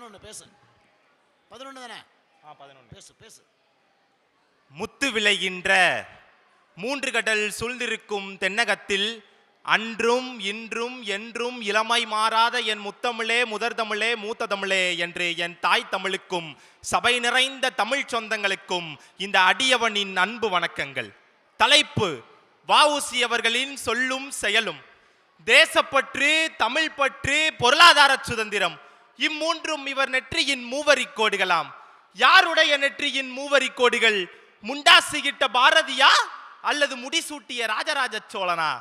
பதினொன்று பேசு. பதினொன்று தானே? ஆ பதினொன்று பேசு பேசு. முத்து விளைகின்ற மூன்று கடல் சூழ்ந்திருக்கும் தென்னகத்தில் அன்றும் இன்றும் என்றும் இளமை மாறாத என் முத்தமிழே முதற் தமிழே மூத்த தமிழே என்று என் தாய் தமிழுக்கும் சபை நிறைந்த தமிழ் சொந்தங்களுக்கும் இந்த அடியவனின் அன்பு வணக்கங்கள். தலைப்பு வஉசி அவர்களின் சொல்லும் செயலும். தேசப்பற்று தமிழ் பற்று பொருளாதார சுதந்திரம். இம்மூன்றும் இவர் நெற்றியின் மூவரி கோடுகளாம். யாருடைய நெற்றியின் மூவரி கோடுகள் முண்டாசிகிட்ட பாரதியா அல்லது முடிசூட்டிய ராஜராஜ சோழனா?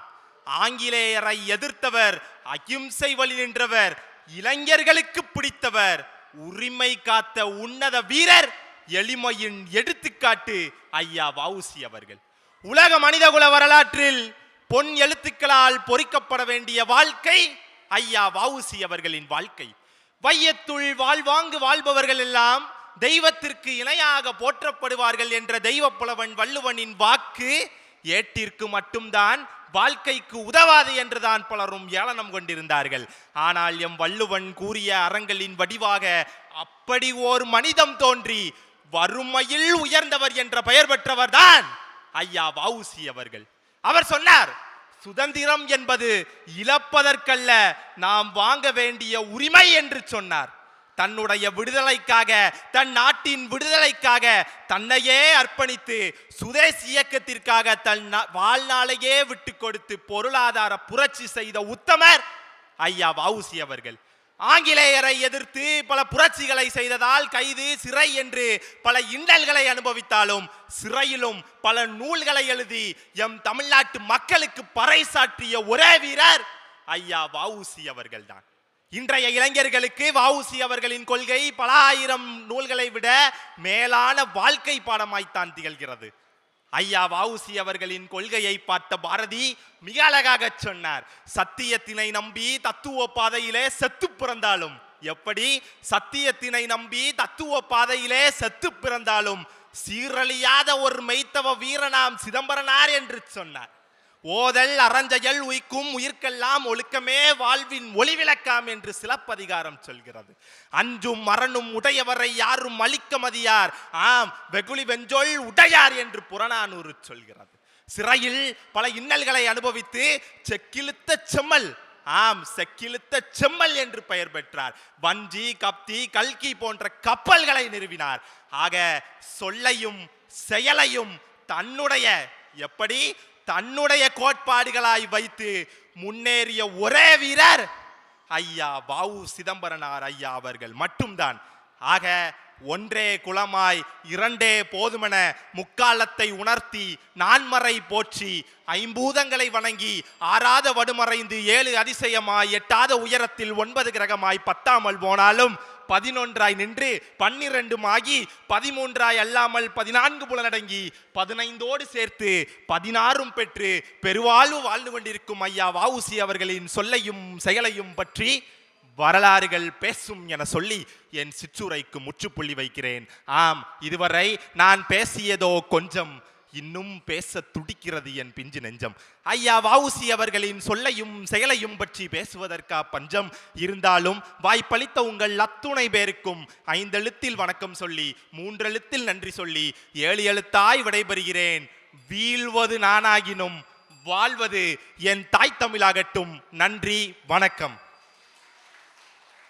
ஆங்கிலேயரை எதிர்த்தவர் அகிம்சை வழி நின்றவர் இளைஞர்களுக்கு பிடித்தவர் உரிமை காத்த உன்னத வீரர் எளிமையின் எடுத்துக்காட்டு ஐயா வவுசி அவர்கள். உலக மனிதகுல வரலாற்றில் பொன் எழுத்துக்களால் பொறிக்கப்பட வேண்டிய வாழ்க்கை ஐயா வவுசி அவர்களின் வாழ்க்கை. வையத்துள் வாழ்வாங்கு வாழ்பவர்கள் எல்லாம் தெய்வத்திற்கு இணையாக போற்றப்படுவார்கள் என்ற தெய்வப் புலவன் வள்ளுவனின் வாக்கு ஏட்டிற்கு மட்டும்தான் வாழ்க்கைக்கு உதவாது என்றுதான் பலரும் ஏளனம் கொண்டிருந்தார்கள். ஆனால் எம் வள்ளுவன் கூறிய அறங்களின் வடிவாக அப்படி ஓர் மனிதம் தோன்றி வறுமையில் உயர்ந்தவர் என்ற பெயர் பெற்றவர்தான் ஐயா வவுசி அவர்கள். அவர் சொன்னார் சுதந்திரம் என்பது இழப்பதற்கல்ல நாம் வாங்க வேண்டிய உரிமை என்று சொன்னார். தன்னுடைய விடுதலைக்காக தன் நாட்டின் விடுதலைக்காக தன்னையே அர்ப்பணித்து சுதேசி இயக்கத்திற்காக தன் வாழ்நாளையே விட்டு கொடுத்து பொருளாதார புரட்சி செய்த உத்தமர் ஐயா வவுசி அவர்கள். ஆங்கிலேயரை எதிர்த்து பல புரட்சிகளை செய்ததால் கைது சிறை என்று பல இன்னல்களை அனுபவித்தாலும் சிறையிலும் பல நூல்களை எழுதி எம் தமிழ்நாட்டு மக்களுக்கு பறைசாற்றிய ஒரே வீரர் ஐயா வவுசி அவர்கள்தான். இன்றைய இளைஞர்களுக்கு வவுசி அவர்களின் கொள்கை பல ஆயிரம் நூல்களை விட மேலான வாழ்க்கை பாடமாய்த்தான் திகழ்கிறது. ஐயா வாவுசி அவர்களின் கொள்கையை பார்த்த பாரதி மிக அழகாக சொன்னார் சத்தியத்தினை நம்பி தத்துவ பாதையிலே செத்து பிறந்தாலும் எப்படி? சத்தியத்தினை நம்பி தத்துவ பாதையிலே செத்து பிறந்தாலும் சீரழியாத ஒரு மெய்த்தவ வீரனாம் சிதம்பரனார் என்று சொன்னார். ஓதல் அறஞ்செயல் உய்க்கும் உயிர்க்கெல்லாம் ஒழுக்கமே வாழ்வின் ஒளிவிளக்காம் என்று சிலப்பதிகாரம் சொல்கிறது. அஞ்சும் மரணும் உடையவரை யாரும் அழிக்க மதியார். ஆம் வெகுளி வெஞ்சொல் உடையார் என்று புறநானூறு சொல்கிறது. சிறையில் பல இன்னல்களை அனுபவித்து செக்கிழுத்த செம்மல். ஆம் செக்கிழுத்த செம்மல் என்று பெயர் பெற்றார். வஞ்சி கப்தி கல்கி போன்ற கப்பல்களை நிறுவினார். ஆக சொல்லையும் செயலையும் தன்னுடைய எப்படி? தன்னுடைய கோட்பாடுகளாய் வைத்து முன்னேறிய ஒரே வீரர் ஐயா வாவு சிதம்பரனார் ஐயா அவர்கள் மட்டும்தான். ஆக ஒன்றே குலமாய் இரண்டே போதுமென முக்காலத்தை உணர்த்தி நான்மறை போற்றி ஐம்பூதங்களை வணங்கி ஆறாத வடுமறைந்து ஏழு அதிசயமாய் எட்டாத உயரத்தில் ஒன்பது கிரகமாய் பத்தாமல் போனாலும் பதினொன்றாய் நின்று பன்னிரண்டும் ஆகி பதிமூன்றாய் அல்லாமல் பதினான்கு புலனடங்கி பதினைந்தோடு சேர்த்து பதினாறும் பெற்று பெருவாழ்வு வாழ்ந்து கொண்டிருக்கும் ஐயா வாவுசி அவர்களின் சொல்லையும் செயலையும் பற்றி வரலாறுகள் பேசும் என சொல்லி என் சிற்றுரைக்கு முற்றுப்புள்ளி வைக்கிறேன். ஆம் இதுவரை நான் பேசியதோ கொஞ்சம் இன்னும் பேச துடிக்கிறது என் பிஞ்சு நெஞ்சம். ஐயா வஉசி அவர்களின் சொல்லையும் செயலையும் பற்றி பேசுவதற்கா பஞ்சம்? இருந்தாலும் வாய்ப்பளித்த உங்கள் அத்துணை பேருக்கும் ஐந்தெழுத்தில் வணக்கம் சொல்லி மூன்றெழுத்தில் நன்றி சொல்லி ஏழு எழுத்தாய் விடைபெறுகிறேன். வீழ்வது நானாகினும் வாழ்வது என் தாய் தமிழாகட்டும். நன்றி வணக்கம்.